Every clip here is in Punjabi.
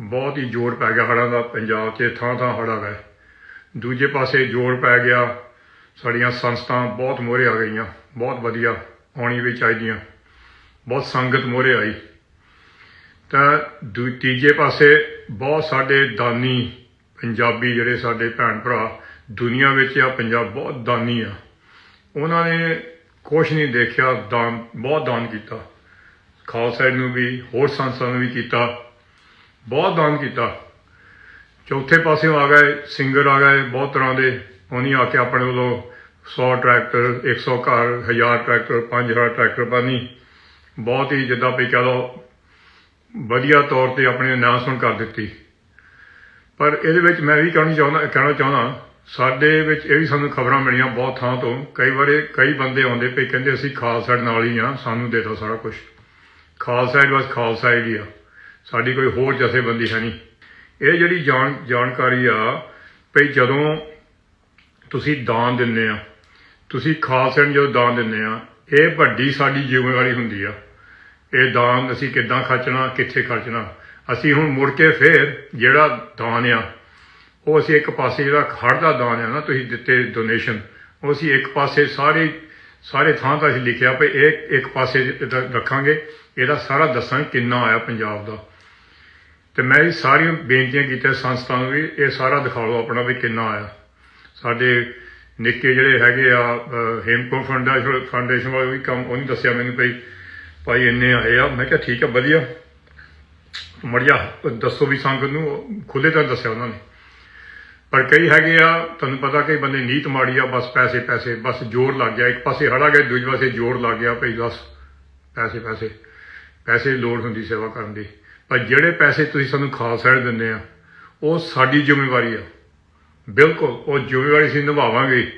ਬਹੁਤ ਹੀ ਜੋਰ ਪੈ ਗਿਆ ਹੜ੍ਹਾਂ ਦਾ, ਪੰਜਾਬ 'ਚ ਥਾਂ ਥਾਂ ਹੜ੍ਹ ਆ ਗਏ ਦੂਜੇ ਪਾਸੇ ਜੋਰ ਪੈ ਗਿਆ, ਸਾਡੀਆਂ ਸੰਸਥਾਂ ਬਹੁਤ ਮੋਹਰੇ ਆ ਗਈਆਂ, ਬਹੁਤ ਵਧੀਆ ਆਉਣੀ ਵੀ ਚਾਹੀਦੀਆਂ, ਬਹੁਤ ਸੰਗਤ ਮੋਹਰੇ ਆਈ। ਤਾਂ ਦੂ, ਤੀਜੇ ਪਾਸੇ ਬਹੁਤ ਸਾਡੇ ਦਾਨੀ ਪੰਜਾਬੀ ਜਿਹੜੇ ਸਾਡੇ ਭੈਣ ਭਰਾ, ਦੁਨੀਆ ਵਿੱਚ ਆ, ਪੰਜਾਬ ਬਹੁਤ ਦਾਨੀ ਆ। ਉਹਨਾਂ ਨੇ ਕੁਛ ਨਹੀਂ ਦੇਖਿਆ, ਦਾਨ, ਬਹੁਤ ਦਾਨ ਕੀਤਾ। ਖਾਲਸਾ ਨੂੰ ਵੀ, ਹੋਰ ਸੰਸਥਾ ਨੂੰ ਵੀ ਕੀਤਾ। ਬਹੁਤ ਦਾਨ ਕੀਤਾ। ਚੌਥੇ ਪਾਸਿਓਂ ਆ ਗਏ ਸਿੰਗਰ ਆ ਗਏ ਬਹੁਤ ਤਰ੍ਹਾਂ ਦੇ। ਉਹਨੀ ਆ ਕੇ ਆਪਣੇ ਵੱਲੋਂ 100 ਟਰੈਕਟਰ 100 ਘਰ 1000 ਟਰੈਕਟਰ 5000 ਟਰੈਕਟਰ ਪਾਣੀ ਬਹੁਤ ਹੀ ਜਿੱਦਾਂ ਵੀ ਕਹ ਲਓ, ਵਧੀਆ ਤੌਰ ਤੇ ਆਪਣੀ ਅਨਾਉਂਸਮੈਂਟ ਕਰ ਦਿੱਤੀ। ਪਰ ਇਹਦੇ ਵਿੱਚ ਮੈਂ ਵੀ ਕਹਿਣਾ ਚਾਹੁੰਦਾ ਕਹਿਣਾ ਚਾਹੁੰਦਾ, ਸਾਡੇ ਵਿੱਚ ਇਹ ਵੀ ਸਾਨੂੰ ਖਬਰਾਂ ਮਿਲੀਆਂ ਬਹੁਤ ਥਾਂ ਤੋਂ। ਕਈ ਵਾਰੇ ਕਈ ਬੰਦੇ ਆਉਂਦੇ ਪਏ, ਕਹਿੰਦੇ ਅਸੀਂ ਖਾਲਸਾ ਨਾਲ ਹੀ ਆ, ਸਾਨੂੰ ਦੇਤਾ ਸਾਰਾ ਕੁਝ ਖਾਲਸਾ ਬਸ ਖਾਲਸਾ ਹੀ ਆ। ਸਾਡੀ ਕੋਈ ਹੋਰ ਜਥੇਬੰਦੀ ਹੈ ਨਹੀਂ। ਇਹ ਜਿਹੜੀ ਜਾਣ, ਜਾਣਕਾਰੀ ਆ, ਭਈ ਜਦੋਂ ਤੁਸੀਂ ਦਾਨ ਦਿੰਦੇ ਆ, ਤੁਸੀਂ ਖਾਲਸੇ ਨੂੰ ਜਦੋਂ ਦਾਨ ਦਿੰਦੇ ਆ, ਇਹ ਵੱਡੀ ਸਾਡੀ ਜ਼ਿੰਮੇਵਾਰੀ ਹੁੰਦੀ ਆ। ਇਹ ਦਾਨ ਅਸੀਂ ਕਿੱਦਾਂ ਖਰਚਣਾ, ਕਿੱਥੇ ਖਰਚਣਾ? ਅਸੀਂ ਹੁਣ ਮੁੜ ਕੇ ਫੇਰ ਜਿਹੜਾ ਦਾਨ ਆ, ਉਹ ਅਸੀਂ ਇੱਕ ਪਾਸੇ ਜਿਹੜਾ ਖੜ ਦਾ ਦਾਨ ਆ ਨਾ, ਤੁਸੀਂ ਦਿੱਤੇ ਡੋਨੇਸ਼ਨ ਉਹ ਅਸੀਂ ਇੱਕ ਪਾਸੇ ਸਾਰੇ ਸਾਰੇ ਥਾਂ ਤਾਂ ਅਸੀਂ ਲਿਖਿਆ ਪਈ ਇਹ ਇੱਕ ਪਾਸੇ ਰੱਖਾਂਗੇ। ਇਹਦਾ ਸਾਰਾ ਦੱਸਾਂ ਕਿੰਨਾ ਆਇਆ ਪੰਜਾਬ ਦਾ। ਤੇ ਮੈਂ ਇਹ ਸਾਰੀਆਂ ਬੇਨਤੀਆਂ ਕੀਤੀਆਂ ਸੰਸਥਾ ਨੂੰ ਵੀ ਇਹ ਸਾਰਾ ਦਿਖਾ ਲਓ ਆਪਣਾ ਵੀ ਕਿੰਨਾ ਆਇਆ। ਸਾਡੇ ਨਿੱਕੇ ਜਿਹੜੇ ਹੈਗੇ ਆ ਅਹ, ਹੇਮਕੋ ਫਾਊਂਡੇਸ਼ਨ ਫਾਊਂਡੇਸ਼ਨ ਵਾਲੇ ਵੀ ਕੰਮ ਉਹਨੇ ਦੱਸਿਆ ਮੈਨੂੰ ਭਈ ਭਾਈ ਇੰਨੇ ਆਏ ਆ। ਮੈਂ ਕਿਹਾ ਠੀਕ ਆ ਵਧੀਆ। ਮੜਿਆ ਦੱਸੋ ਵੀ ਸੰਗਤ ਨੂੰ ਖੁੱਲੇ ਤਾਂ ਦੱਸਿਆ ਉਹਨਾਂ ਨੇ। ਪਰ ਕਈ ਹੈਗੇ ਆ ਤੁਹਾਨੂੰ ਪਤਾ ਕਈ ਬੰਦੇ ਨੀਤ ਮਾੜੀ ਆ ਬਸ ਪੈਸੇ ਪੈਸੇ ਬਸ ਜ਼ੋਰ ਲੱਗ ਗਿਆ। ਇੱਕ ਪਾਸੇ ਹੜਾ ਗਿਆ ਦੂਜੇ ਪਾਸੇ ਜ਼ੋਰ ਲੱਗ ਗਿਆ ਭਈ ਬਸ ਪੈਸੇ ਪੈਸੇ। ਪੈਸੇ ਲੋੜ ਹੁੰਦੀ ਸੇਵਾ ਕਰਨ ਦੀ। ਪਰ ਜਿਹੜੇ ਪੈਸੇ ਤੁਸੀਂ ਸਾਨੂੰ ਖਾਲਸਾ ਏਡ ਦਿੰਦੇ ਆ, ਉਹ ਸਾਡੀ ਜ਼ਿੰਮੇਵਾਰੀ ਆ। ਬਿਲਕੁਲ, ਉਹ ਜ਼ਿੰਮੇਵਾਰੀ ਅਸੀਂ ਨਿਭਾਵਾਂਗੇ।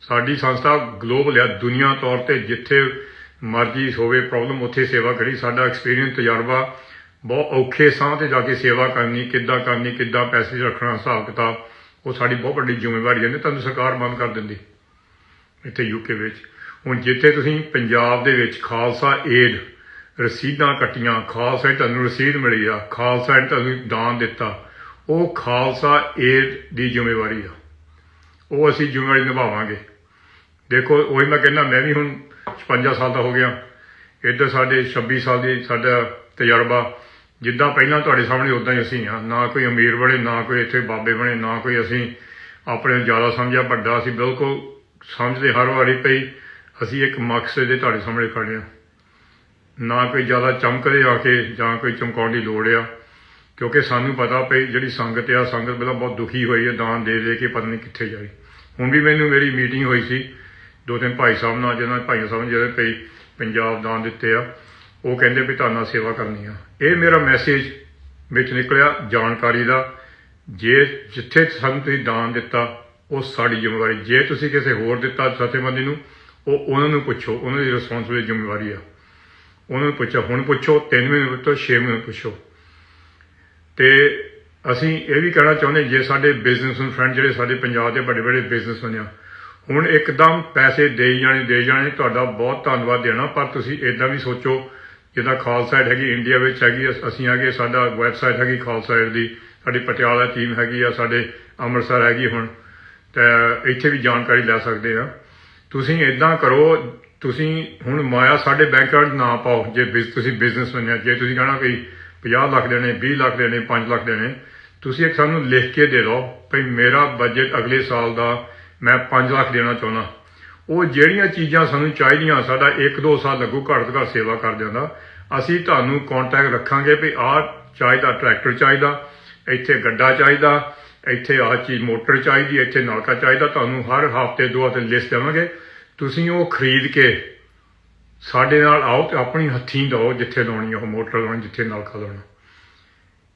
ਸਾਡੀ ਸੰਸਥਾ ਗਲੋਬਲ ਆ ਦੁਨੀਆ ਤੌਰ ਤੇ ਜਿੱਥੇ ਮਰਜ਼ੀ ਹੋਵੇ ਪ੍ਰੋਬਲਮ, ਉੱਥੇ ਸੇਵਾ ਕਰੀ। ਸਾਡਾ ਐਕਸਪੀਰੀਅੰਸ, ਤਜਰਬਾ ਬਹੁਤ ਔਖੇ ਸਾਹ ਤੇ ਜਾ ਕੇ ਸੇਵਾ ਕਰਨੀ, ਕਿੱਦਾਂ ਕਰਨੀ, ਕਿੱਦਾਂ ਪੈਸੇ ਰੱਖਣਾ, ਹਿਸਾਬ ਕਿਤਾਬ, ਉਹ ਸਾਡੀ ਬਹੁਤ ਵੱਡੀ ਜ਼ਿੰਮੇਵਾਰੀ ਹੈ ਨੇ ਤੁਹਾਨੂੰ ਸਰਕਾਰ ਬੰਦ ਕਰ ਦਿੰਦੀ। ਇੱਥੇ ਯੂਕੇ ਵਿੱਚ। ਹੁਣ ਜਿੱਥੇ ਤੁਸੀਂ ਪੰਜਾਬ ਦੇ ਵਿੱਚ ਖਾਲਸਾ ਏਡ ਰਸੀਦਾਂ ਕੱਟੀਆਂ, ਖਾਲਸਾ ਏਡ ਤੁਹਾਨੂੰ ਰਸੀਦ ਮਿਲੀ ਆ, ਖਾਲਸਾ ਏਡ ਤੁਹਾਨੂੰ ਦਾਨ ਦਿੱਤਾ। ਉਹ ਖਾਲਸਾ ਏਡ ਦੀ ਜ਼ਿੰਮੇਵਾਰੀ ਆ। ਉਹ ਅਸੀਂ ਜ਼ਿੰਮੇਵਾਰੀ ਨਿਭਾਵਾਂਗੇ। ਦੇਖੋ, ਉਹੀ ਮੈਂ ਕਹਿੰਦਾ, ਮੈਂ ਵੀ ਹੁਣ 56 ਸਾਲ ਦਾ ਹੋ ਗਿਆ। ਇੱਧਰ ਸਾਡੇ 26 ਸਾਲ ਦੀ ਸਾਡਾ ਤਜਰਬਾ, ਜਿੱਦਾਂ ਪਹਿਲਾਂ ਤੁਹਾਡੇ ਸਾਹਮਣੇ ਉਦਾਂ ਹੀ ਅਸੀਂ ਆ। ਨਾ ਕੋਈ ਅਮੀਰ ਬਣੇ, ਨਾ ਕੋਈ ਇੱਥੇ ਬਾਬੇ ਬਣੇ, ਨਾ ਕੋਈ ਅਸੀਂ ਆਪਣੇ ਨੂੰ ਜ਼ਿਆਦਾ ਸਮਝਿਆ, ਵੱਡਾ ਅਸੀਂ ਬਿਲਕੁਲ ਸਮਝਦੇ ਹਰ ਵਾਰੀ ਪਈ। ਅਸੀਂ ਇੱਕ ਮਕਸਦ ਦੇ ਤੁਹਾਡੇ ਸਾਹਮਣੇ ਖੜੇ ਆ। ਨਾ ਕੋਈ ਜ਼ਿਆਦਾ ਚਮਕਦੇ ਆ ਕੇ ਜਾਂ ਕੋਈ ਚਮਕਾਉਣ ਦੀ ਲੋੜ ਆ। ਕਿਉਂਕਿ ਸਾਨੂੰ ਪਤਾ ਪਈ ਜਿਹੜੀ ਸੰਗਤ ਆ, ਸੰਗਤ ਪਹਿਲਾਂ ਬਹੁਤ ਦੁਖੀ ਹੋਈ ਹੈ ਦਾਨ ਦੇ ਦੇ ਕੇ ਪਤਾ ਨਹੀਂ ਕਿੱਥੇ ਜਾਈ ਹੁਣ ਵੀ ਮੈਨੂੰ ਮੇਰੀ ਮੀਟਿੰਗ ਹੋਈ ਸੀ। ਦੋ ਤਿੰਨ ਭਾਈ ਸਾਹਿਬ ਨਾਲ, ਜਿਹਨਾਂ ਭਾਈ ਸਾਹਿਬ ਨੇ ਜਿਹੜੇ ਪਈ ਪੰਜਾਬ ਦਾਨ ਦਿੱਤੇ ਆ, ਉਹ ਕਹਿੰਦੇ ਵੀ ਤੁਹਾਨੂੰ ਸੇਵਾ ਕਰਨੀ ਆ। ਇਹ ਮੇਰਾ ਮੈਸੇਜ ਵਿੱਚ ਨਿਕਲਿਆ ਜਾਣਕਾਰੀ ਦਾ। ਜੇ ਜਿੱਥੇ ਸਾਨੂੰ ਤੁਸੀਂ ਦਾਨ ਦਿੱਤਾ, ਉਹ ਸਾਡੀ ਜ਼ਿੰਮੇਵਾਰੀ। ਜੇ ਤੁਸੀਂ ਕਿਸੇ ਹੋਰ ਦਿੱਤਾ ਜਥੇਬੰਦੀ ਨੂੰ, ਉਹ ਉਹਨਾਂ ਨੂੰ ਪੁੱਛੋ। ਉਹਨਾਂ ਦੀ ਰਿਸਪੌਂਸਿਬਿਲਿਟੀ ਜ਼ਿੰਮੇਵਾਰੀ ਆ। ਉਹਨਾਂ ਨੂੰ ਪੁੱਛੋ, ਹੁਣ ਪੁੱਛੋ 3 ਮਹੀਨੇ ਤੋਂ 6 ਮਹੀਨੇ ਪੁੱਛੋ। ਤੇ ਅਸੀਂ ਇਹ ਵੀ ਕਹਿਣਾ ਚਾਹੁੰਦੇ ਜੇ ਸਾਡੇ ਬਿਜ਼ਨਸਮੈਨ ਫਰੈਂਡ ਜਿਹੜੇ ਸਾਡੇ ਪੰਜਾਬ ਦੇ ਵੱਡੇ ਵੱਡੇ ਬਿਜ਼ਨਸਮੈਨ ਆ, ਹੁਣ ਇੱਕਦਮ ਪੈਸੇ ਦੇ ਜਾਣੇ ਦੇ ਜਾਣੇ, ਤੁਹਾਡਾ ਬਹੁਤ ਧੰਨਵਾਦ ਦੇਣਾ, ਪਰ ਤੁਸੀਂ ਇਦਾਂ ਵੀ ਸੋਚੋ, ਜਿੱਦਾਂ ਖਾਲਸਾ ਏਡ ਹੈਗੀ ਇੰਡੀਆ ਵਿੱਚ ਹੈਗੀ ਅਸੀਂ ਹੈਗੇ, ਸਾਡਾ ਵੈਬਸਾਈਟ ਹੈਗੀ ਖਾਲਸਾ ਏਡ ਦੀ, ਸਾਡੀ ਪਟਿਆਲਾ ਟੀਮ ਹੈਗੀ ਆ, ਸਾਡੇ ਅੰਮ੍ਰਿਤਸਰ ਹੈਗੀ ਹੁਣ, ਤੇ ਇੱਥੇ ਵੀ ਜਾਣਕਾਰੀ ਲੈ ਸਕਦੇ ਆ। ਤੁਸੀਂ ਇਦਾਂ ਕਰੋ ਤੁਸੀਂ ਹੁਣ ਮਾਇਆ ਸਾਡੇ ਬੈਂਕਾਂ ਅਕਾਊਂਟ ਨਾ ਪਾਓ, ਜੇ ਬਿਜ਼- ਤੁਸੀਂ ਬਿਜ਼ਨਸਮੈਨ ਆ, ਜੇ ਤੁਸੀਂ ਕਹਣਾ ਵੀ 50 ਲੱਖ ਦੇਣੇ 20 ਲੱਖ ਦੇਣੇ 5 ਲੱਖ ਦੇਣੇ, ਤੁਸੀਂ ਇੱਕ ਸਾਨੂੰ ਲਿਖ ਕੇ ਦੇ ਦਿਓ ਭਈ ਮੇਰਾ ਬਜਟ ਅਗਲੇ ਸਾਲ ਦਾ ਮੈਂ 5 ਲੱਖ ਦੇਣਾ ਚਾਹੁੰਦਾ। ਉਹ ਜਿਹੜੀਆਂ ਚੀਜ਼ਾਂ ਸਾਨੂੰ ਚਾਹੀਦੀਆਂ, ਸਾਡਾ 1-2 ਸਾਲ ਲੱਗੂ ਘੱਟ ਤੋਂ ਘੱਟ ਸੇਵਾ ਕਰਦੇ ਦਾ ਅਸੀਂ ਤੁਹਾਨੂੰ ਕੰਟੈਕਟ ਰੱਖਾਂਗੇ ਵੀ ਆਹ ਚਾਹੀਦਾ ਟਰੈਕਟਰ ਚਾਹੀਦਾ, ਇੱਥੇ ਗੱਡਾ ਚਾਹੀਦਾ, ਇੱਥੇ ਆਹ ਚੀਜ਼ ਮੋਟਰ ਚਾਹੀਦੀ, ਇੱਥੇ ਨਲਕਾ ਚਾਹੀਦਾ, ਤੁਹਾਨੂੰ ਹਰ ਹਫ਼ਤੇ ਦੋ ਹਫ਼ਤੇ ਲਿਸਟ ਦੇਵਾਂਗੇ। ਤੁਸੀਂ ਉਹ ਖਰੀਦ ਕੇ ਸਾਡੇ ਨਾਲ ਆਓ ਤੇ ਆਪਣੀ ਹੱਥੀਂ ਦਿਓ ਜਿੱਥੇ ਲਾਉਣੀ ਆ, ਉਹ ਮੋਟਰ ਲਾਉਣੀ, ਜਿੱਥੇ ਨਲਕਾ ਲਾਉਣਾ।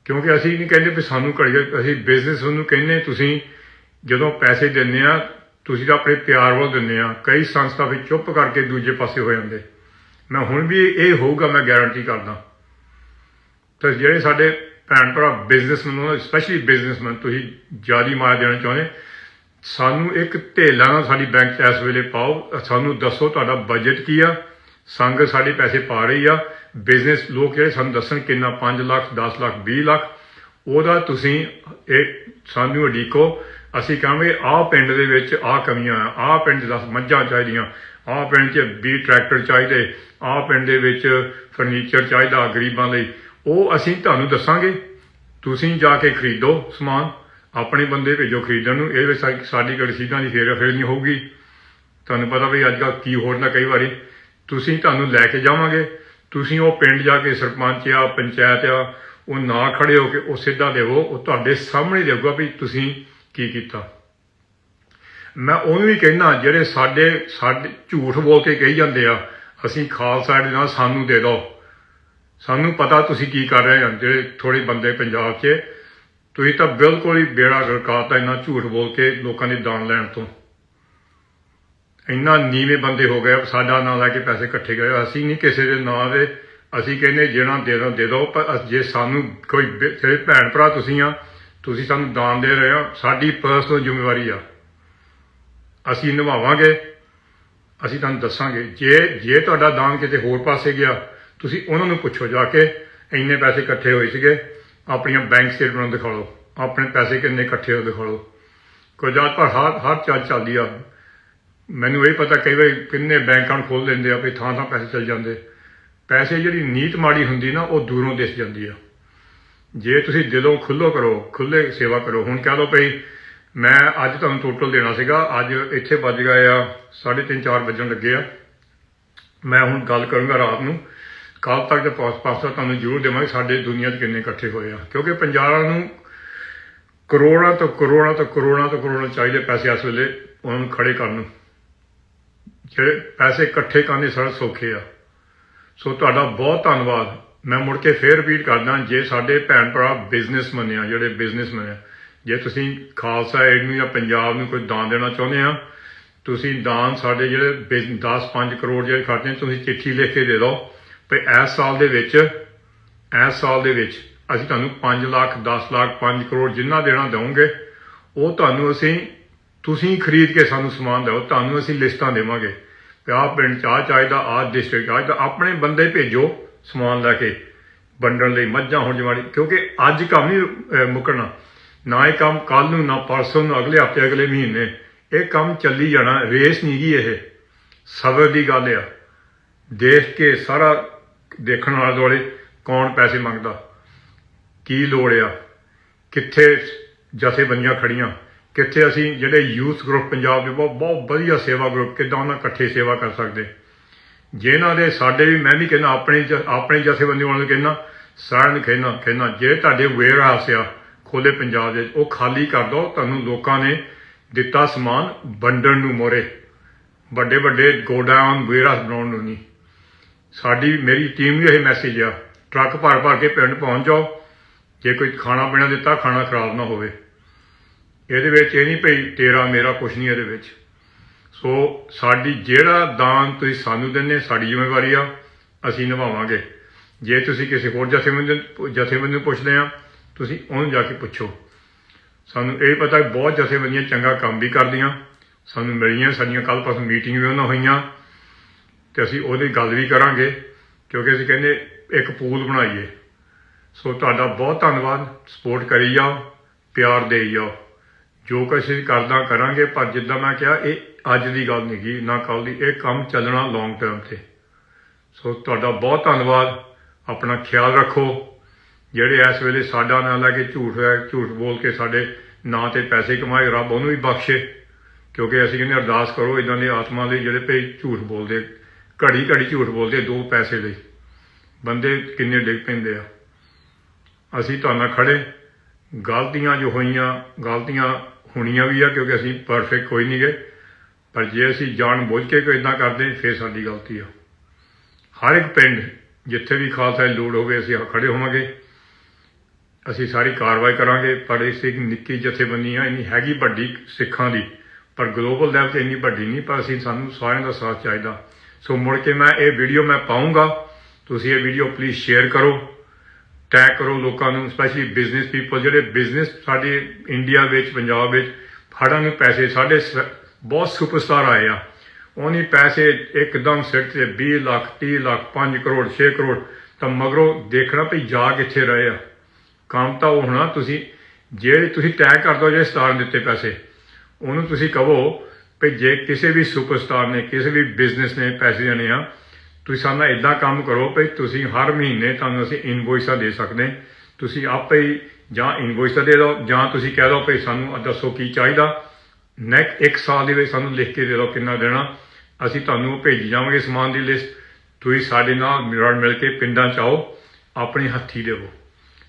ਕਿਉਂਕਿ ਅਸੀਂ ਨਹੀਂ ਕਹਿੰਦੇ ਵੀ ਸਾਨੂੰ ਘੜੀ ਅਸੀਂ ਬਿਜ਼ਨਸ ਨੂੰ ਕਹਿੰਦੇ ਤੁਸੀਂ ਜਦੋਂ ਪੈਸੇ ਦਿੰਦੇ ਆ, ਤੁਸੀਂ ਤਾਂ ਆਪਣੇ ਪਿਆਰ ਵੱਲ ਦਿੰਦੇ ਆ। ਕਈ ਸੰਸਥਾ ਵਿੱਚ ਚੁੱਪ ਕਰਕੇ ਦੂਜੇ ਪਾਸੇ ਹੋ ਜਾਂਦੇ। ਮੈਂ ਹੁਣ ਵੀ ਇਹ ਹੋਊਗਾ, ਮੈਂ ਗਾਰੰਟੀ ਕਰਦਾ। ਤੇ ਜਿਹੜੇ ਸਾਡੇ ਭੈਣ ਭਰਾ ਬਿਜ਼ਨਸਮੈਨ ਸਪੈਸ਼ਲੀ ਬਿਜ਼ਨਸਮੈਨ ਤੁਸੀਂ ਜ਼ਿਆਦਾ ਮਾਇਆ ਦੇਣਾ ਚਾਹੁੰਦੇ ਸਾਨੂੰ ਇੱਕ ਢੇਲਾ ਨਾਲ ਸਾਡੀ ਬੈਂਕ 'ਚ ਇਸ ਵੇਲੇ ਪਾਓ। ਸਾਨੂੰ ਦੱਸੋ ਤੁਹਾਡਾ ਬਜਟ ਕੀ ਆ? ਸੰਗਤ ਸਾਡੇ ਪੈਸੇ ਪਾ ਰਹੀ ਆ। ਬਿਜ਼ਨਸ ਲੋਕ ਜਿਹੜੇ ਸਾਨੂੰ ਦੱਸਣ ਕਿੰਨਾ 5 ਲੱਖ 10 ਲੱਖ 20 ਲੱਖ, ਉਹਦਾ ਤੁਸੀਂ ਇਹ ਸਾਨੂੰ ਉਡੀਕੋ। ਅਸੀਂ ਕਹਾਂਗੇ, ਆਹ ਪਿੰਡ ਦੇ ਵਿੱਚ ਆਹ ਕਮੀਆਂ ਆ ਆਹ ਪਿੰਡ 'ਚ 10 ਮੱਝਾਂ ਚਾਹੀਦੀਆਂ, ਆਹ ਪਿੰਡ 'ਚ 20 ਟਰੈਕਟਰ ਚਾਹੀਦੇ, ਆਹ ਪਿੰਡ ਦੇ ਵਿੱਚ ਫਰਨੀਚਰ ਚਾਹੀਦਾ ਗਰੀਬਾਂ ਲਈ। ਉਹ ਅਸੀਂ ਤੁਹਾਨੂੰ ਦੱਸਾਂਗੇ। ਤੁਸੀਂ ਜਾ ਕੇ ਖਰੀਦੋ ਸਮਾਨ। ਆਪਣੇ ਬੰਦੇ ਭੇਜੋ ਖਰੀਦਣ ਨੂੰ ਇਹ ਵਿੱਚ ਸਾਡੀ ਕੋਈ ਰਸੀਦਾਂ ਦੀ ਫੇਰ ਫੇਰ ਨਹੀਂ ਹੋਊਗੀ। ਤੁਹਾਨੂੰ ਪਤਾ ਵੀ ਅੱਜ ਕੱਲ੍ਹ ਕੀ ਹੋ ਰਿਹਾ ਕਈ ਵਾਰੀ। ਤੁਸੀਂ ਤੁਹਾਨੂੰ ਲੈ ਕੇ ਜਾਵਾਂਗੇ, ਤੁਸੀਂ ਉਹ ਪਿੰਡ ਜਾ ਕੇ ਸਰਪੰਚ ਆ, ਪੰਚਾਇਤ ਆ, ਉਹ ਨਾ ਖੜੇ ਹੋ ਕੇ ਉਹ ਸਿੱਧਾ ਦੇਵੋ, ਉਹ ਤੁਹਾਡੇ ਸਾਹਮਣੇ ਦੇਊਗਾ ਵੀ ਤੁਸੀਂ ਕੀ ਕੀਤਾ। ਮੈਂ ਉਹਨੂੰ ਵੀ ਕਹਿਣਾ ਜਿਹੜੇ ਸਾਡੇ ਸਾਡੇ ਝੂਠ ਬੋਲ ਕੇ ਕਹੀ ਜਾਂਦੇ ਆ, ਅਸੀਂ ਖਾਲਸਾ ਦੇ ਨਾਲ ਸਾਨੂੰ ਦੇ ਦਿਓ। ਸਾਨੂੰ ਪਤਾ ਤੁਸੀਂ ਕੀ ਕਰ ਰਹੇ ਹੋ, ਜਿਹੜੇ ਥੋੜੇ ਬੰਦੇ ਪੰਜਾਬ 'ਚ ਤੁਸੀਂ ਤਾਂ ਬਿਲਕੁਲ ਹੀ ਬੇੜਾ ਗਰਕਾਤਾ ਇੰਨਾ ਝੂਠ ਬੋਲ ਕੇ ਲੋਕਾਂ ਦੇ ਦਾਨ ਲੈਣ ਤੋਂ। ਇੰਨਾ ਨੀਵੇਂ ਬੰਦੇ ਹੋ ਗਏ, ਸਾਡਾ ਨਾਂ ਲੈ ਕੇ ਪੈਸੇ ਇਕੱਠੇ ਗਏ। ਅਸੀਂ ਨਹੀਂ ਕਿਸੇ ਦੇ ਨਾਂ ਦੇ, ਅਸੀਂ ਕਹਿੰਦੇ ਜਿਹੜਾ ਦੇ ਦੋ, ਦੇ ਦਿਓ ਪਰ ਜੇ ਸਾਨੂੰ ਕੋਈ ਬ- ਭੈਣ ਭਰਾ ਤੁਸੀਂ ਆ, ਤੁਸੀਂ ਸਾਨੂੰ ਦਾਨ ਦੇ ਰਹੇ ਹੋ, ਸਾਡੀ ਪਰਸਨਲ ਜ਼ਿੰਮੇਵਾਰੀ ਆ। ਅਸੀਂ ਨਿਭਾਵਾਂਗੇ, ਅਸੀਂ ਤੁਹਾਨੂੰ ਦੱਸਾਂਗੇ। ਜੇ ਜੇ ਤੁਹਾਡਾ ਦਾਨ ਕਿਤੇ ਹੋਰ ਪਾਸੇ ਗਿਆ, ਤੁਸੀਂ ਉਹਨਾਂ ਨੂੰ ਪੁੱਛੋ ਜਾ ਕੇ ਇੰਨੇ ਪੈਸੇ ਇਕੱਠੇ ਹੋਏ ਸੀਗੇ। ਆਪਣੀਆਂ ਬੈਂਕ ਸਟੇਟਮੈਂਟ ਦਿਖਾ ਲਓ। ਆਪਣੇ ਪੈਸੇ ਕਿੰਨੇ ਇਕੱਠੇ ਹੋਏ ਦਿਖਾ ਲਓ। ਕੋਈ ਜਾਤ ਪਰ ਹਰ ਹਰ ਚਾਲ ਚੱਲਦੀ ਆ। ਮੈਨੂੰ ਇਹ ਪਤਾ ਕਈ ਵਾਰੀ ਕਿੰਨੇ ਬੈਂਕਾਂ ਖੋਲ ਲੈਂਦੇ ਆ, ਵੀ ਥਾਂ ਥਾਂ ਪੈਸੇ ਚੱਲ ਜਾਂਦੇ। ਪੈਸੇ ਜਿਹੜੀ ਨੀਤ ਮਾੜੀ ਹੁੰਦੀ ਨਾ, ਉਹ ਦੂਰੋਂ ਦਿਸ ਜਾਂਦੀ ਆ। ਜੇ ਤੁਸੀਂ ਦਿਲੋਂ ਖੁੱਲੋ ਕਰੋ ਖੁੱਲੇ ਸੇਵਾ ਕਰੋ। ਹੁਣ ਕਹਿ ਲਓ ਭਈ, ਮੈਂ ਅੱਜ ਤੁਹਾਨੂੰ ਟੋਟਲ ਦੇਣਾ ਸੀਗਾ। ਅੱਜ ਇੱਥੇ ਵੱਜ ਗਏ ਆ 3:30 4 ਵੱਜਣ ਲੱਗੇ ਆ। ਮੈਂ ਹੁਣ ਗੱਲ ਕਰੂੰਗਾ ਰਾਤ ਨੂੰ। ਕੱਲ ਤੱਕ ਦੇ ਪਾਸ ਪਾਸਾ ਤੁਹਾਨੂੰ ਜ਼ਰੂਰ ਦੇਵਾਂਗੇ। ਸਾਡੇ ਦੁਨੀਆ 'ਚ ਕਿੰਨੇ ਇਕੱਠੇ ਹੋਏ ਆ। ਕਿਉਂਕਿ ਪੰਜਾਬਾਂ ਨੂੰ ਕਰੋੜਾਂ ਤੋਂ ਕਰੋੜਾਂ ਤੋਂ ਕਰੋੜਾਂ ਤੋਂ ਕਰੋੜਾਂ ਚਾਹੀਦੇ ਪੈਸੇ ਇਸ ਵੇਲੇ ਉਹਨਾਂ ਨੂੰ ਖੜੇ ਕਰਨ ਨੂੰ। ਜਿਹੜੇ ਪੈਸੇ ਇਕੱਠੇ ਕਰਨੇ ਸਾਰੇ ਸੌਖੇ ਆ। ਸੋ ਤੁਹਾਡਾ ਬਹੁਤ ਧੰਨਵਾਦ। ਮੈਂ ਮੁੜ ਕੇ ਫੇਰ ਰਿਪੀਟ ਕਰਦਾ, ਜੇ ਸਾਡੇ ਭੈਣ ਭਰਾ ਬਿਜ਼ਨਸਮੈਨ ਆ, ਜਿਹੜੇ ਬਿਜ਼ਨਸਮੈਨ ਆ, ਜੇ ਤੁਸੀਂ ਖਾਲਸਾ ਏਡ ਜਾਂ ਪੰਜਾਬ ਨੂੰ ਕੋਈ ਦਾਨ ਦੇਣਾ ਚਾਹੁੰਦੇ ਆ, ਤੁਸੀਂ ਦਾਨ ਸਾਡੇ ਜਿਹੜੇ 10 5 ਕਰੋੜ ਜਿਹੜੇ ਖਰਚੇ ਤੁਸੀਂ ਚਿੱਠੀ ਲਿਖ ਕੇ ਦੇ ਦਿਓ। ਵੀ ਇਸ ਸਾਲ ਦੇ ਵਿੱਚ ਇਸ ਸਾਲ ਦੇ ਵਿੱਚ ਅਸੀਂ ਤੁਹਾਨੂੰ 5 ਲੱਖ 10 ਲੱਖ 5 ਕਰੋੜ ਜਿੰਨਾ ਦੇਣਾ ਦਵਾਂਗੇ ਉਹ ਤੁਹਾਨੂੰ ਅਸੀਂ ਤੁਸੀਂ ਖਰੀਦ ਕੇ ਸਾਨੂੰ ਸਮਾਨ ਦਿਓ ਤੁਹਾਨੂੰ ਅਸੀਂ ਲਿਸਟਾਂ ਦੇਵਾਂਗੇ। ਕਿ ਆਹ ਪਿੰਡ ਚ ਆਹ ਚਾਹੀਦਾ ਆਹ ਡਿਸਟ੍ਰਿਕਟ ਚਾਹੀਦਾ ਆਪਣੇ ਬੰਦੇ ਭੇਜੋ ਸਮਾਨ ਲੈ ਕੇ ਵੰਡਣ ਲਈ ਮੱਝਾਂ ਹੁਣ ਜਵਾੜੀ ਕਿਉਂਕਿ ਅੱਜ ਕੰਮ ਨਹੀਂ ਅਹ, ਮੁੱਕਣਾ ਨਾ ਇਹ ਕੰਮ ਕੱਲ ਨੂੰ ਨਾ ਪਰਸੋਂ ਨੂੰ ਅਗਲੇ ਹਫ਼ਤੇ ਅਗਲੇ ਮਹੀਨੇ। ਇਹ ਕੰਮ ਚੱਲੀ ਜਾਣਾ ਰੇਸ ਨਹੀਂ ਗਈ ਇਹ। ਸਬਰ ਦੀ ਗੱਲ ਆ। ਦੇਖ ਕੇ ਸਾਰਾ ਦੇਖਣ ਵਾਲੇ ਦੁਆਲੇ ਕੌਣ ਪੈਸੇ ਮੰਗਦਾ? ਕੀ ਲੋੜ ਆ? ਕਿੱਥੇ ਜਥੇਬੰਦੀਆਂ ਖੜੀਆਂ? ਕਿੱਥੇ ਅਸੀਂ ਜਿਹੜੇ ਯੂਥ ਗਰੁੱਪ ਪੰਜਾਬ ਦੇ ਬਹੁਤ ਬਹੁਤ ਵਧੀਆ ਸੇਵਾ ਗਰੁੱਪ, ਕਿੱਦਾਂ ਉਹਨਾਂ ਇਕੱਠੇ ਸੇਵਾ ਕਰ ਸਕਦੇ? ਜਿਨ੍ਹਾਂ ਦੇ ਸਾਡੇ ਵੀ ਮੈਂ ਵੀ ਕਹਿੰਦਾ, ਆਪਣੇ ਜ- ਆਪਣੇ ਜਥੇਬੰਦੀ ਵਾਲਿਆਂ ਨੂੰ ਕਹਿੰਦਾ, ਸਾਰਿਆਂ ਨੂੰ ਕਹਿੰਦਾ ਕਹਿੰਦਾ, ਜੇ ਤੁਹਾਡੇ ਵੇਅਰ ਹਾਊਸ ਆ ਖੋਲੇ ਪੰਜਾਬ ਦੇ, ਉਹ ਖਾਲੀ ਕਰ ਦਿਓ ਤੁਹਾਨੂੰ ਲੋਕਾਂ ਨੇ ਦਿੱਤਾ ਸਮਾਨ ਵੰਡਣ ਨੂੰ ਮੋਰੇ ਵੱਡੇ ਵੱਡੇ ਗੋਡਾਊਨ ਵੇਅਰ ਹਾਊਸ ਬਣਾਉਣ ਨੂੰ ਨਹੀਂ। ਸਾਡੀ, ਮੇਰੀ ਟੀਮ ਨੂੰ ਇਹ ਮੈਸੇਜ ਆ, ਟਰੱਕ ਭਰ ਭਰ ਕੇ ਪਿੰਡ ਪਹੁੰਚ ਜਾਓ, ਜੇ ਕੋਈ ਖਾਣਾ ਪੀਣਾ ਦਿੱਤਾ, ਖਾਣਾ ਖਰਾਬ ਨਾ ਹੋਵੇ। ਇਹਦੇ ਵਿੱਚ ਇਹ ਨਹੀਂ ਭਈ ਤੇਰਾ, ਮੇਰਾ ਕੁਛ ਨਹੀਂ ਇਹਦੇ ਵਿੱਚ। ਸੋ ਸਾਡੀ ਜਿਹੜਾ ਦਾਨ ਤੁਸੀਂ ਸਾਨੂੰ ਦਿੰਦੇ, ਸਾਡੀ ਜ਼ਿੰਮੇਵਾਰੀ ਆ, ਅਸੀਂ ਨਿਭਾਵਾਂਗੇ। ਜੇ ਤੁਸੀਂ ਕਿਸੇ ਹੋਰ ਜਥੇਬੰਦੀ ਜਥੇਬੰਦੀ ਨੂੰ ਪੁੱਛਦੇ ਆ, ਤੁਸੀਂ ਉਹਨੂੰ ਜਾ ਕੇ ਪੁੱਛੋ। ਸਾਨੂੰ ਇਹ ਪਤਾ ਬਹੁਤ ਜਥੇਬੰਦੀਆਂ ਚੰਗਾ ਕੰਮ ਵੀ ਕਰਦੀਆਂ। ਸਾਨੂੰ ਮਿਲੀਆਂ ਸਾਡੀਆਂ ਕੱਲ ਪਾਸ ਮੀਟਿੰਗ ਵੀ ਉਹਨਾਂ ਹੋਈਆਂ। ਤੇ ਅਸੀਂ ਉਹਦੀ ਗੱਲ ਵੀ ਕਰਾਂਗੇ, ਕਿਉਂਕਿ ਅਸੀਂ ਕਹਿੰਦੇ ਇੱਕ ਪੂਲ ਬਣਾਈਏ। ਸੋ ਤੁਹਾਡਾ ਬਹੁਤ ਧੰਨਵਾਦ ਸਪੋਰਟ ਕਰੀ ਜਾਓ, ਪਿਆਰ ਦੇਈ ਜਾਓ। ਜੋ ਕੁਛ ਅਸੀਂ ਕਰਦਾ ਕਰਾਂਗੇ, ਪਰ ਜਿੱਦਾਂ ਮੈਂ ਕਿਹਾ, ਇਹ ਅੱਜ ਦੀ ਗੱਲ ਨਹੀਂ ਗੀ, ਨਾ ਕੱਲ ਦੀ, ਇਹ ਕੰਮ ਚੱਲਣਾ ਲੌਂਗ ਟਰਮ ਤੇ। ਸੋ ਤੁਹਾਡਾ ਬਹੁਤ ਧੰਨਵਾਦ, ਆਪਣਾ ਖਿਆਲ ਰੱਖੋ। ਜਿਹੜੇ ਇਸ ਵੇਲੇ ਸਾਡਾ ਨਾਂ ਲੈ ਕੇ ਝੂਠ ਹੈ, ਝੂਠ ਬੋਲ ਕੇ ਸਾਡੇ ਨਾਂ ਤੇ ਪੈਸੇ ਕਮਾਏ, ਰੱਬ ਉਹਨੂੰ ਵੀ ਬਖਸ਼ੇ। ਕਿਉਂਕਿ ਅਸੀਂ ਕਹਿੰਦੇ ਅਰਦਾਸ ਕਰੋ ਇਦਾਂ ਦੇ ਆਤਮਾ ਦੇ ਜਿਹੜੇ ਭਈ ਝੂਠ ਬੋਲਦੇ ਘੜੀ ਘੜੀ ਝੂਠ ਬੋਲਦੇ ਦੋ ਪੈਸੇ ਲਈ। ਬੰਦੇ ਕਿੰਨੇ ਡਿੱਗ ਪੈਂਦੇ ਆ। ਅਸੀਂ ਤੁਹਾਨੂੰ ਨਾਲ ਖੜੇ। ਗਲਤੀਆਂ ਜੋ ਹੋਈਆਂ, ਗਲਤੀਆਂ ਹੋਣੀਆਂ ਵੀ ਆ, ਕਿਉਂਕਿ ਅਸੀਂ ਪਰਫੈਕਟ ਕੋਈ ਨਹੀਂ ਗਏ ਪਰ ਜੇ ਅਸੀਂ ਜਾਣ ਬੁੱਝ ਕੇ ਕੋਈ ਇਦਾਂ ਕਰਦੇ, ਫਿਰ ਸਾਡੀ ਗਲਤੀ ਆ। ਹਰ ਇੱਕ ਪਿੰਡ, ਜਿੱਥੇ ਵੀ ਖਾਲਸਾ ਦੀ ਲੋੜ ਹੋਵੇ, ਅਸੀਂ ਖੜੇ ਹੋਵਾਂਗੇ। ਅਸੀਂ ਸਾਰੀ ਕਾਰਵਾਈ ਕਰਾਂਗੇ, ਪਰ ਇਸ ਇੱਕ ਨਿੱਕੀ ਜਥੇਬੰਦੀ ਆ, ਇੰਨੀ ਹੈਗੀ ਵੱਡੀ ਸਿੱਖਾਂ ਦੀ। ਪਰ ਗਲੋਬਲ ਲੈਵਲ ਤੇ ਇੰਨੀ ਵੱਡੀ ਨਹੀਂ, ਪਰ ਅਸੀਂ ਸਾਨੂੰ ਸਾਰਿਆਂ ਦਾ ਸਾਥ ਚਾਹੀਦਾ। ਸੋ ਮੁੜ ਕੇ ਮੈਂ ਇਹ ਵੀਡੀਓ ਮੈਂ ਪਾਉਂਗਾ ਤੁਸੀਂ ਇਹ ਵੀਡੀਓ ਪਲੀਜ਼ ਸ਼ੇਅਰ ਕਰੋ ਟੈਗ ਕਰੋ ਲੋਕਾਂ ਨੂੰ ਸਪੈਸ਼ਲੀ ਬਿਜ਼ਨਸ ਪੀਪਲ ਜਿਹੜੇ ਬਿਜ਼ਨਸ ਸਾਡੇ ਇੰਡੀਆ ਵਿੱਚ ਪੰਜਾਬ ਵਿੱਚ ਫੜਨ ਨੂੰ ਪੈਸੇ ਸਾਡੇ ਸ- ਬਹੁਤ ਸੁਪਰਸਟਾਰ ਆਏ ਆ ਉਹਨੀ ਪੈਸੇ ਇੱਕਦਮ ਸਿਰ ਤੇ 20 ਲੱਖ 30 ਲੱਖ 5 ਕਰੋੜ 6 ਕਰੋੜ ਤਾਂ ਮਗਰੋਂ ਦੇਖਣਾ ਵੀ ਜਾ ਕਿੱਥੇ ਰਹੇ ਆ ਕੰਮ ਤਾਂ ਉਹ ਹੋਣਾ ਤੁਸੀਂ ਜਿਹੜੇ ਤੁਸੀਂ ਤੈਅ ਕਰ ਦਿਓ ਜਿਹੜੇ ਸਟਾਰ ਦਿੱਤੇ ਪੈਸੇ ਉਹਨੂੰ ਤੁਸੀਂ ਕਹੋ ਵੀ ਜੇ ਕਿਸੇ ਵੀ ਸੁਪਰਸਟਾਰ ਨੇ, ਕਿਸੇ ਵੀ ਬਿਜ਼ਨਸ ਨੇ ਪੈਸੇ ਦੇਣੇ ਆ, ਤੁਸੀਂ ਸਾਨੂੰ ਇਦਾਂ ਕੰਮ ਕਰੋ ਵੀ ਤੁਸੀਂ ਹਰ ਮਹੀਨੇ ਤੁਹਾਨੂੰ ਅਸੀਂ ਇਨਵੋਇਸਾਂ ਦੇ ਸਕਦੇ ਤੁਸੀਂ ਆਪੇ ਹੀ ਜਾਂ ਇਨਵੋਇਸਾਂ ਦੇ ਦਿਓ, ਜਾਂ ਤੁਸੀਂ ਕਹਿ ਦਿਓ ਵੀ ਸਾਨੂੰ ਦੱਸੋ ਕੀ ਚਾਹੀਦਾ। ਨੈਕਸਟ ਇੱਕ ਸਾਲ ਦੇ ਵਿੱਚ ਸਾਨੂੰ ਲਿਖ ਕੇ ਦੇ ਦਿਓ ਕਿੰਨਾ ਦੇਣਾ। ਅਸੀਂ ਤੁਹਾਨੂੰ ਉਹ ਭੇਜੀ ਜਾਵਾਂਗੇ ਸਮਾਨ ਦੀ ਲਿਸਟ ਤੁਸੀਂ ਸਾਡੇ ਨਾਲ ਰਲ ਮਿਲ ਕੇ ਪਿੰਡਾਂ ਚ ਆਓ, ਆਪਣੇ ਹੱਥੀ ਦੇਵੋ।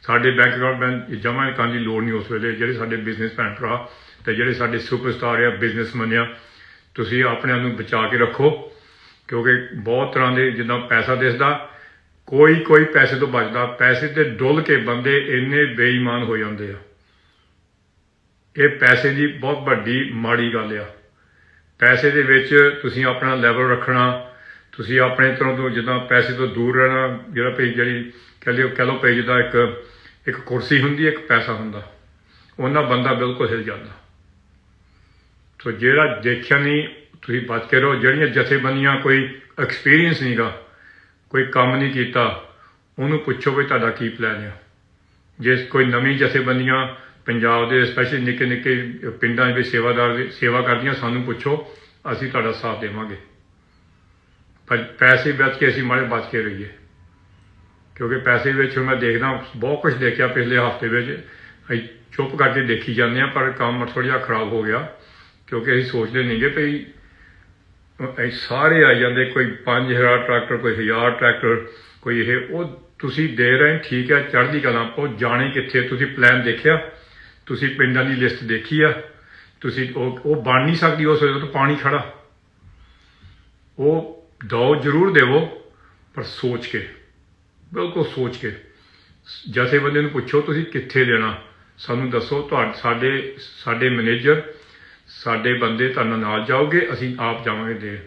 ਸਾਡੇ ਬੈਂਕ ਅਕਾਊਂਟ ਜਮ੍ਹਾਂ ਕਰਨ ਦੀ ਲੋੜ ਨਹੀਂ ਉਸ ਵੇਲੇ, ਜਿਹੜੇ ਸਾਡੇ ਬਿਜ਼ਨਸ ਭੈਣ ਭਰਾ ਤੇ ਜਿਹੜੇ ਸਾਡੇ ਸੁਪਰਸਟਾਰ ਆ ਬਿਜ਼ਨਸਮੈਨ ਆ, ਤੁਸੀਂ ਆਪਣੇ ਆਪ ਨੂੰ ਬਚਾ ਕੇ ਰੱਖੋ, ਕਿਉਂਕਿ ਬਹੁਤ ਤਰ੍ਹਾਂ ਦੇ ਜਿੱਦਾਂ ਪੈਸਾ ਦਿਸਦਾ ਕੋਈ ਕੋਈ ਪੈਸੇ ਤੋਂ ਬਚਦਾ, ਪੈਸੇ ਤੇ ਡੁੱਲ ਕੇ ਬੰਦੇ ਇੰਨੇ ਬੇਈਮਾਨ ਹੋ ਜਾਂਦੇ ਆ। ਇਹ ਪੈਸੇ ਦੀ ਬਹੁਤ ਵੱਡੀ, ਮਾੜੀ ਗੱਲ ਆ। ਪੈਸੇ ਦੇ ਵਿੱਚ ਤੁਸੀਂ ਆਪਣਾ ਲੈਵਲ ਰੱਖਣਾ, ਤੁਸੀਂ ਆਪਣੇ ਤਰ੍ਹਾਂ ਤੋਂ ਜਿੱਦਾਂ ਪੈਸੇ ਤੋਂ ਦੂਰ ਰਹਿਣਾ, ਜਿਹੜਾ ਭਈ ਜਿਹੜੀ ਕਹਿ ਲਿਓ, ਕਹਿ ਲਓ ਭਈ ਜਿੱਦਾਂ ਇੱਕ ਇੱਕ ਕੁਰਸੀ ਹੁੰਦੀ, ਇੱਕ ਪੈਸਾ ਹੁੰਦਾ, ਉਹਨਾਂ ਬੰਦਾ ਬਿਲਕੁਲ ਹਿਲ ਜਾਂਦਾ। ਸੋ ਜਿਹੜਾ ਦੇਖਿਆ ਨਹੀਂ, ਤੁਸੀਂ ਬਚ ਕੇ ਰਹੋ ਜਿਹੜੀਆਂ ਜਥੇਬੰਦੀਆਂ ਕੋਈ ਐਕਸਪੀਰੀਅੰਸ ਨਹੀਂਗਾ ਕੋਈ ਕੰਮ ਨਹੀਂ ਕੀਤਾ, ਉਹਨੂੰ ਪੁੱਛੋ ਵੀ ਤੁਹਾਡਾ ਕੀ ਪਲਾਨ ਹੈ ਜੇ ਕੋਈ ਨਵੀਂ ਜਥੇਬੰਦੀਆਂ ਪੰਜਾਬ ਦੇ ਸਪੈਸ਼ਲੀ ਨਿੱਕੇ ਨਿੱਕੇ ਪਿੰਡਾਂ ਵਿੱਚ ਸੇਵਾਦਾਰ ਦੀ ਸੇਵਾ ਕਰਦੀਆਂ, ਸਾਨੂੰ ਪੁੱਛੋ, ਅਸੀਂ ਤੁਹਾਡਾ ਸਾਥ ਦੇਵਾਂਗੇ। ਪਰ ਪੈਸੇ ਬਚ ਕੇ ਅਸੀਂ ਮਾੜੇ ਬਚ ਕੇ ਰਹੀਏ। ਕਿਉਂਕਿ ਪੈਸੇ ਵਿੱਚ ਮੈਂ ਦੇਖਦਾ, ਬਹੁਤ ਕੁਝ ਦੇਖਿਆ ਪਿਛਲੇ ਹਫ਼ਤੇ ਵਿੱਚ, ਅਸੀਂ ਚੁੱਪ ਕਰਕੇ ਦੇਖੀ ਜਾਂਦੇ ਆ ਪਰ ਕੰਮ ਥੋੜ੍ਹਾ ਜਿਹਾ ਖਰਾਬ ਹੋ ਗਿਆ। ਕਿਉਂਕਿ ਅਸੀਂ ਸੋਚਦੇ ਨਹੀਂਗੇ ਭਈ ਇਹ ਸਾਰੇ ਆ ਜਾਂਦੇ, ਕੋਈ 5000 ਟਰੈਕਟਰ, ਕੋਈ 1000 ਟਰੈਕਟਰ, ਕੋਈ ਇਹ, ਉਹ ਤੁਸੀਂ ਦੇ ਰਹੇ, ਠੀਕ ਹੈ, ਚੜ੍ਹਦੀ ਕਲਾ, ਉਹ ਜਾਣੇ ਕਿੱਥੇ ਤੁਸੀਂ ਪਲਾਨ ਦੇਖਿਆ? ਤੁਸੀਂ ਪਿੰਡਾਂ ਦੀ ਲਿਸਟ ਦੇਖੀ ਆ? ਤੁਸੀਂ ਉਹ ਉਹ ਬਣ ਨਹੀਂ ਸਕਦੀ ਉਸ ਵੇਲੇ ਤਾਂ ਪਾਣੀ ਖੜਾ। ਉਹ ਦੋ ਜ਼ਰੂਰ ਦੇਵੋ, ਪਰ ਸੋਚ ਕੇ, ਬਿਲਕੁਲ ਸੋਚ ਕੇ। ਜਥੇ ਬੰਦੇ ਨੂੰ ਪੁੱਛੋ, ਤੁਸੀਂ ਕਿੱਥੇ ਦੇਣਾ? ਸਾਨੂੰ ਦੱਸੋ, ਤੁਹਾਡੇ, ਸਾਡੇ ਸਾਡੇ ਮੈਨੇਜਰ ਸਾਡੇ ਬੰਦੇ ਤੁਹਾਨੂੰ ਨਾਲ ਜਾਓਗੇ ਅਸੀਂ ਆਪ ਜਾਵਾਂਗੇ ਦੇ